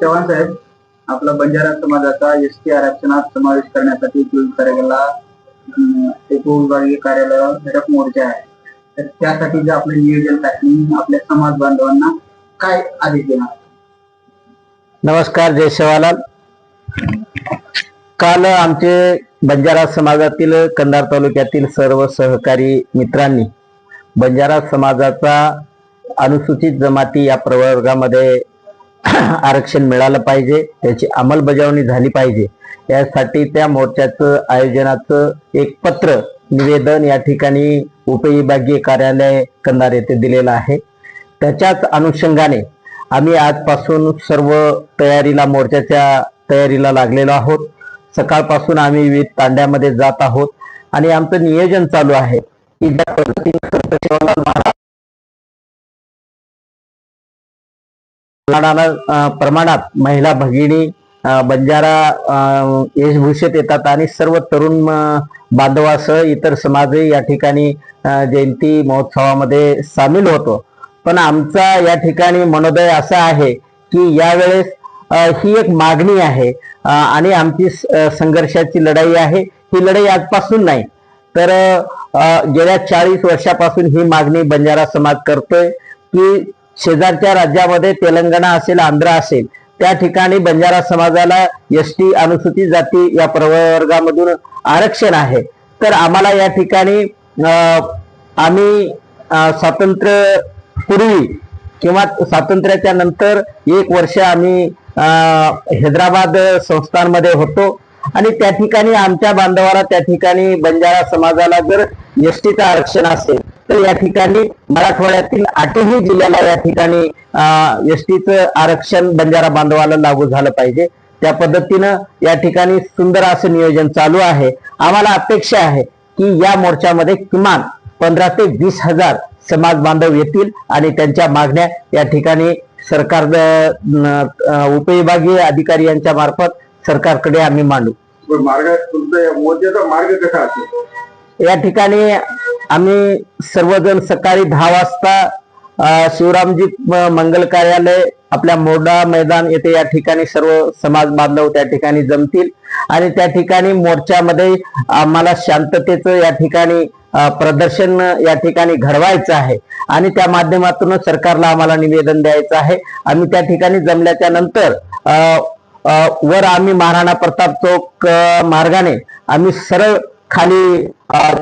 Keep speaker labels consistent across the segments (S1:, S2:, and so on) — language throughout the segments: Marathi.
S1: चव्हाण साहेब आपला बंजारा समाजाचा एस टी आरक्षणात समावेश करण्यासाठी विविध कार्यालयाला उपविभागीय कार्यालय धडक मोर्चा आहे. तर त्यासाठी जे आपलं नियोजन आहे आपल्या समाज बांधवांना काय आदेश देणार?
S2: नमस्कार जय शिवालाल काल आमचे बंजारा समाजातील कंधार तालुक्यातील सर्व सहकारी मित्रांनी बंजारा समाजाचा अनुसूचित जमाती या प्रवर्गामध्ये आरक्षण मिळालं पाहिजे त्याची अंमलबजावणी झाली पाहिजे. यासाठी त्या मोर्चाचं आयोजनाचं एक पत्र निवेदन या ठिकाणी उपविभागीय कार्यालय कंधार येथे दिलेलं आहे. त्याच्याच अनुषंगाने आम्ही आजपासून सर्व तयारीला मोर्चाच्या तयारीला लागलेलो आहोत. सकाळपासून आम्ही विविध तांड्यामध्ये जात आहोत आणि आमचं नियोजन चालू आहे. की ज्या पद्धतीने प्रमाणाला- प्रमाणात महिला भगिनी बंजारा वेशभूषेत येतात आणि सर्व तरुण बांधवासह इतर समाजही या ठिकाणी जयंती महोत्सवामध्ये सामील होतो. पण आमचा या ठिकाणी मनोदय असा आहे की यावेळेस ही एक मागणी आहे आणि आमची संघर्षाची लढाई आहे. ही लढाई आजपासून नाही तर गेल्या चाळीस वर्षापासून ही मागणी बंजारा समाज करतोय की शेजारच्या राज्यामध्ये तेलंगणा असेल आंध्र असेल त्या ठिकाणी बंजारा समाजाला एस टी अनुसूचित जाती या प्रवर्गामधून आरक्षण आहे. तर आम्हाला या ठिकाणी आम्ही स्वातंत्र्यपूर्वी स्वातंत्र्य पूर्वी किंवा स्वातंत्र्याच्या नंतर एक वर्ष आम्ही हैदराबाद संस्थानमध्ये होतो. आणि त्या ठिकाणी आमच्या बांधवाला त्या ठिकाणी बंजारा समाजाला जर एस टीचं आरक्षण असेल तर या ठिकाणी मराठवाड्यातील आठही जिल्ह्याला या ठिकाणी एस टीचं आरक्षण बंजारा बांधवाला लागू झालं पाहिजे. त्या पद्धतीनं या ठिकाणी सुंदर असं नियोजन चालू आहे. आम्हाला अपेक्षा आहे की या मोर्चामध्ये किमान पंधरा ते वीस हजार समाज बांधव येतील आणि त्यांच्या मागण्या या ठिकाणी सरकार उपविभागीय अधिकारी यांच्या मार्फत सरकारकडे आम्ही मांडू.
S1: मार्ग तुमचा या मोर्चाचा मार्ग कसा असेल?
S2: या ठिकाणी आम्ही सर्वजण सकाळी दहा वाजता शिवरामजी म- मंगल कार्यालय आपल्या मोडा मैदान येथे या ठिकाणी सर्व समाज बांधव त्या ठिकाणी जमतील. आणि त्या ठिकाणी मोर्चामध्ये आम्हाला शांततेचं या ठिकाणी प्रदर्शन या ठिकाणी घडवायचं आहे. आणि त्या माध्यमातून सरकारला आम्हाला निवेदन द्यायचं आहे. आम्ही त्या ठिकाणी जमल्याच्या नंतर वर आम्ही महाराणा प्रताप चौक मार्गाने आम्ही सरळ खाली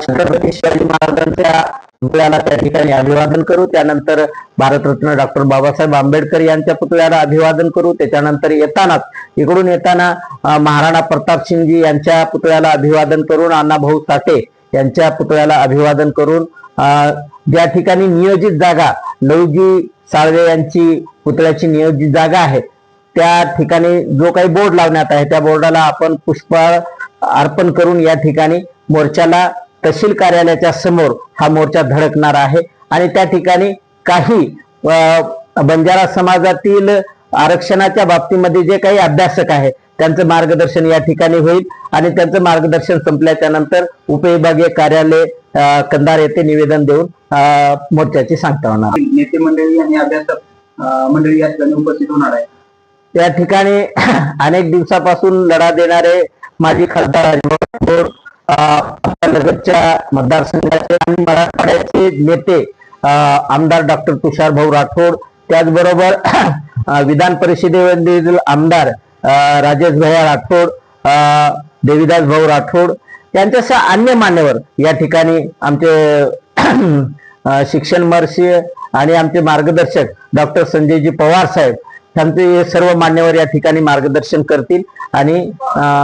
S2: छत्रपती शिवाजी महाराजांच्या पुतळ्याला त्या ठिकाणी अभिवादन करू. त्यानंतर भारतरत्न डॉक्टर बाबासाहेब आंबेडकर यांच्या पुतळ्याला अभिवादन करू. त्याच्यानंतर येतानाच इकडून येताना महाराणा प्रताप सिंगजी यांच्या पुतळ्याला अभिवादन करून अण्णाभाऊ साठे यांच्या पुतळ्याला अभिवादन करून ज्या ठिकाणी नियोजित जागा लवजी साळवे यांची पुतळ्याची नियोजित जागा आहे त्या ठिकाणी जो काही बोर्ड लावण्यात आहे त्या बोर्डाला आपण पुष्पाळ अर्पण करून या ठिकाणी मोर्चाला तहसील कार्यालयाच्या समोर हा मोर्चा धडकणार आहे. आणि त्या ठिकाणी काही बंजारा समाजातील आरक्षणाच्या बाबतीमध्ये जे काही अभ्यासक आहे त्यांचं मार्गदर्शन या ठिकाणी होईल. आणि त्यांचं मार्गदर्शन संपल्याच्या नंतर उपविभागीय कार्यालय कंधार येथे निवेदन देऊन मोर्चाची सांगता होणार.
S1: नेते मंडळी आणि अभ्यासक मंडळी या ठिकाणी उपस्थित होणार आहे
S2: त्या ठिकाणी अनेक दिवसापासून लढा देणारे माजी खासदार राजभाऊ मतदारसंघाचे आणि मराठवाड्याचे नेते आमदार डॉक्टर तुषार भाऊ राठोड त्याचबरोबर विधान परिषदेमधील आमदार राजेश भाऊ राठोड देवीदास भाऊ राठोड यांच्यासह अन्य मान्यवर या ठिकाणी आमचे शिक्षण महर्षी आणि आमचे मार्गदर्शक डॉक्टर संजयजी पवार साहेब त्यांचे हे सर्व मान्यवर या ठिकाणी मार्गदर्शन करतील आणि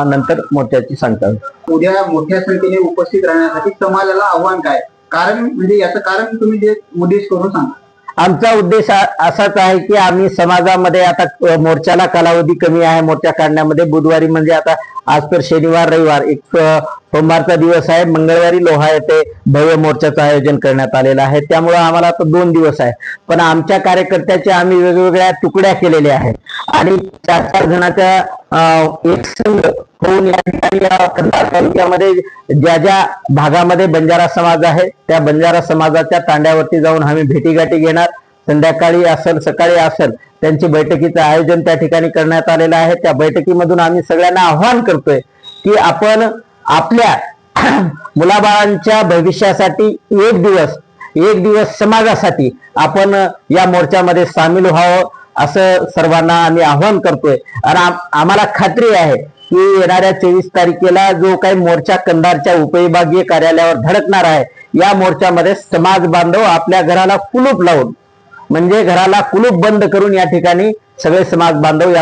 S2: नंतर मोर्चाची सांगता.
S1: उद्या मोठ्या संख्येने उपस्थित राहण्यासाठी समाजाला आव्हान काय कारण म्हणजे याचं कारण तुम्ही जे उद्देश करून सांगा
S2: आमचा उद्देश असाच आहे की आम्ही समाजामध्ये आता मोर्चाला कालावधी कमी आहे मोर्चा काढण्यामध्ये बुधवारी म्हणजे आता आज तर शनिवार रविवार. एक सोमवारचा दिवस आहे. मंगळवारी लोहा येथे भव्य मोर्चाचं आयोजन करण्यात आलेलं आहे. त्यामुळे आम्हाला आता दोन दिवस आहे. पण आमच्या कार्यकर्त्याचे आम्ही वेगवेगळ्या तुकड्या केलेल्या आहेत. आणि चार चार जणांच्या एक संघ होऊन या ठिकाणी तालुक्यामध्ये ज्या ज्या भागामध्ये बंजारा समाज आहे त्या बंजारा समाजाच्या तांड्यावरती जाऊन आम्ही भेटीगाठी घेणार. संध्याकाळी असेल सकाळी असेल त्यांची बैठकीचं आयोजन त्या ठिकाणी करण्यात आलेलं आहे. त्या बैठकीमधून आम्ही सगळ्यांना आव्हान करतोय की आपण आपल्या मुलाबाळांच्या भविष्यासाठी एक दिवस एक दिवस समाजासाठी आपण या मोर्चामध्ये सामील व्हावं असं सर्वांना आम्ही आव्हान करतोय. आणि आम्हाला खात्री आहे की येणाऱ्या चोवीस तारखेला जो काही मोर्चा कंधारच्या उपविभागीय कार्यालयावर धडकणार आहे या मोर्चामध्ये समाज बांधव आपल्या घराला कुलूप लावून म्हणजे घराला कुलूप बंद करून या ठिकाणी सगळे समाज बांधव या